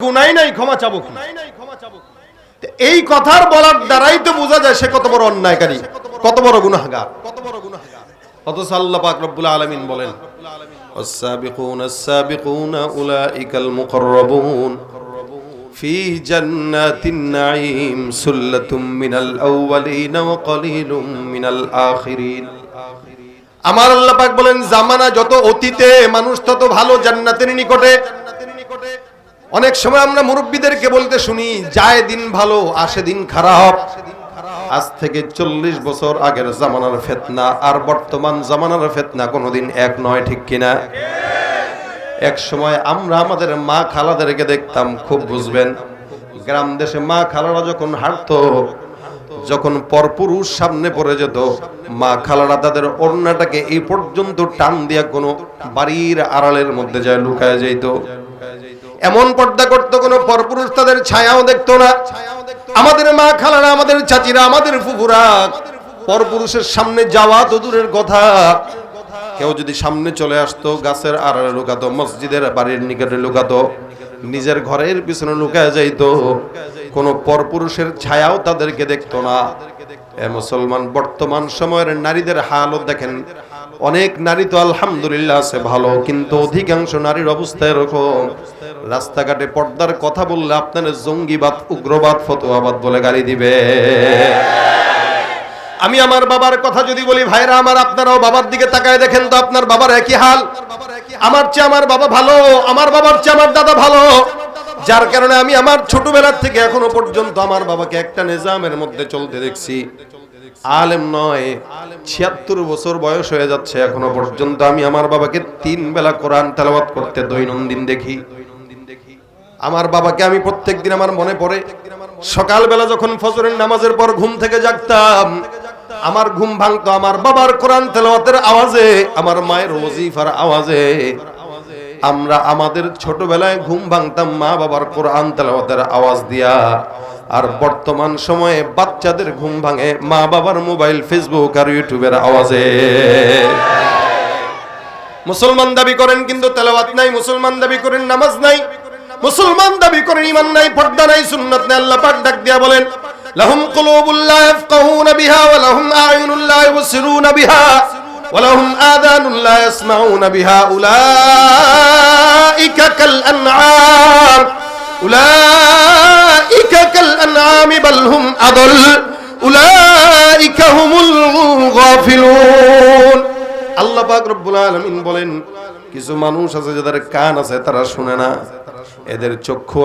গুনাই নাই ক্ষমা চাবো কি? তো এই কথার বলার দ্বারাই তো বোঝা যায় সে কত বড় অন্যায়কারী কত বড় গুনাহগার অথচ আল্লাহ পাক রব্বুল আলামিন বলেন والسابقون السابقون أولئك المقربون في جنات النعيم سلة من الأولين وقليل من الآخرين আমার আল্লাহ পাক বলেন জামানা যত অতীতে মানুষ তত ভালো জান্নাতের নিকটে অনেক সময় আমরা মুরব্বীদেরকে বলতে শুনি, যায় দিন ভালো, আসে দিন খারাপ। আজ থেকে চল্লিশ বছর আগের জামানার ফেতনা, আর বর্তমান জামানার ফেতনা কোনোদিন এক নয়, ঠিক কিনা? এক সময় আমরা আমাদের মা খালাদেরকে দেখতাম, খুব বুঝবেন, গ্রাম দেশে মা খালারা যখন হাঁটতো, যখন পরপুরুষ সামনে পড়ে যেত, মা খালারা তাদের ওড়নাটাকে এই পর্যন্ত টান দিয়া কোনো বাড়ির আড়ালের মধ্যে যায় লুকায় যেত এমন পর্দা করতো, কোনো পরপুরুষ তাদের ছায়াও দেখতো না। আমাদের মা খালারা, আমাদের চাচিরা, আমাদের ফুফুরা, পরপুরুষের সামনে যাওয়া তো দূরের কথা। কেউ যদি সামনে চলে আসতো, গাছের আড়ালে লুকাতো, মসজিদের বাড়ির নিকটে লুকাতো, নিজের ঘরের পিছনে লুকায় যাইতো, কোনো পরপুরুষের ছায়াও তাদেরকে দেখতো না। এ মুসলমান বর্তমান সময়ের নারীদের হালত দেখেন অনেক নারী তো আলহামদুলিল্লাহ আছে ভালো, কিন্তু অধিকাংশ নারীর অবস্থা এরকম। রাস্তাঘাটে পর্দার কথা বললে আপনার জঙ্গিবাদ, উগ্রবাদ, ফতোয়াবাদ বলে গালি দিবে। আমি আমার বাবার কথা যদি বলি, ভাইরা আমার, আপনারাও বাবার দিকে তাকায় দেখেন তো আপনার বাবার একই হাল। আমার চেয়ে আমার বাবা ভালো, আমার বাবার চেয়ে আমার দাদা ভালো। যার কারণে আমি আমার ছোটবেলার থেকে এখনও পর্যন্ত আমার বাবাকে একটা নিজামের মধ্যে চলতে দেখছি। আলেম নয়, ছিয়াত্তর বছর বয়স হয়ে যাচ্ছে এখনও পর্যন্ত। আমি আমার বাবাকে তিন বেলা কোরআন তেলাওয়াত করতে দৈনন্দিন দেখি। আমার বাবাকে আমি প্রত্যেকদিন আমার মনে পড়ে। সকালবেলা যখন ফজরের নামাজের পর ঘুম থেকে জাগতাম, আমার ঘুম ভাঙতো আমার বাবার কোরআন তেলাওয়াতের আওয়াজে, আমার মায়ের ওজিফার আওয়াজে। আমরা আমাদের ছোটবেলায় ঘুম ভাঙতাম মা বাবার কোরআন তেলাওয়াতের আওয়াজ দিয়া। আর বর্তমান সময়ে বাচ্চাদের ঘুম ভাঙে মা বাবার মোবাইল, ফেসবুক আর ইউটিউবের আওয়াজে। মুসলমান দাবি করেন কিন্তু তেলাওয়াত নাই, মুসলমান দাবি করেন নামাজ নাই। মুসলমান দাবি করেন ইমান নাই, পর্দা নাই, সুন্নাত নাই, আল্লাহ পাক ডাক দিয়া বলেন, লাহুম কুলুবুল লা ইয়াফকাহুনা বিহা ওয়া লাহুম আ'য়ুনুল লা ইউবসিরুনা বিহা। লা ইয়াসমাউনা বিহা উলাইকা কাল আনআম উলাইকা কাল আনআম বাল হুম আদল। উলাইকা হুমুল গাফিলুন। আল্লাহ পাক রব্বুল আলামিন বলেন, কিছু মানুষ আছে যাদের কান আছে, তারা শুনে না। এদের চক্ষু